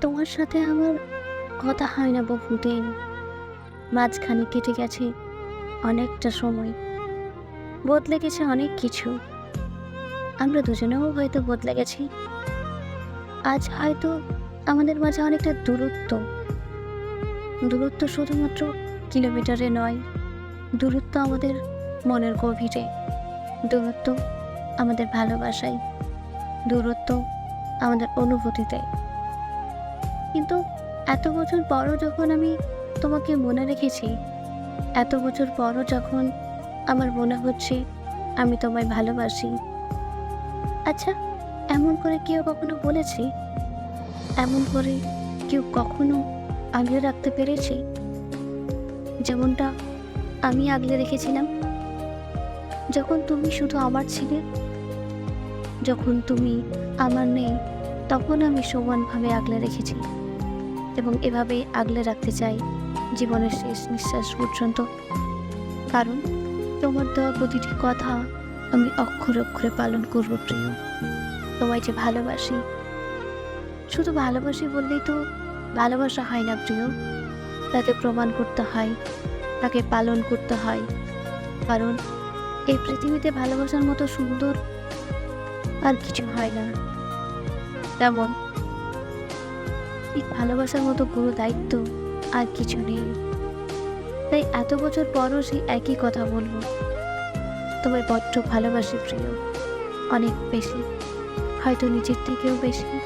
তোমার সাথে আমার কথা হয় না বহুদিন। মাঝখানে কেটে গেছে অনেকটা সময়। বদলে গেছে অনেক কিছু। আমরা দুজনেও হয়তো বদলে গেছি। আজ হয়তো আমাদের মাঝে অনেকটা দূরত্ব। দূরত্ব শুধুমাত্র কিলোমিটারে নয়, দূরত্ব আমাদের মনের গভীরে। দূরত্ব আমাদের ভালোবাসায়। দূরত্ব আমাদের অনুভূতিতে। কিন্তু এত বছর পরও যখন আমি তোমাকে মনে রেখেছি, এত বছর পরও যখন আমার মনে হচ্ছে আমি তোমায় ভালোবাসি। আচ্ছা এমন করে কেউ কখনো বলেছে? এমন করে কেউ কখনো আগলে রাখতে পেরেছে? যেমনটা আমি আগলে রেখেছিলাম। যখন তুমি শুধু আমার ছিলে, যখন তুমি আমার নেই তখন আমি সমানভাবে আগলে রেখেছি। এবং এভাবে আগলে রাখতে চাই জীবনের শেষ নিঃশ্বাস পর্যন্ত। কারণ তোমার দেওয়া প্রতিটি কথা আমি অক্ষরে অক্ষরে পালন করব প্রিয়। তোমায় যে ভালোবাসি, শুধু ভালোবাসি বললেই তো ভালোবাসা হয় না প্রিয়। তাকে প্রমাণ করতে হয়, তাকে পালন করতে হয়। কারণ এই পৃথিবীতে ভালোবাসার মতো সুন্দর আর কিছু হয় না। তেমন এই ভালোবাসার মতো গুরু দায়িত্ব আর কিছু নেই। তাই এত বছর পরও সেই একই কথা বলব। তোমায় বড্ড ভালোবাসি প্রিয়। অনেক বেশি। হয়তো নিজের থেকেও বেশি।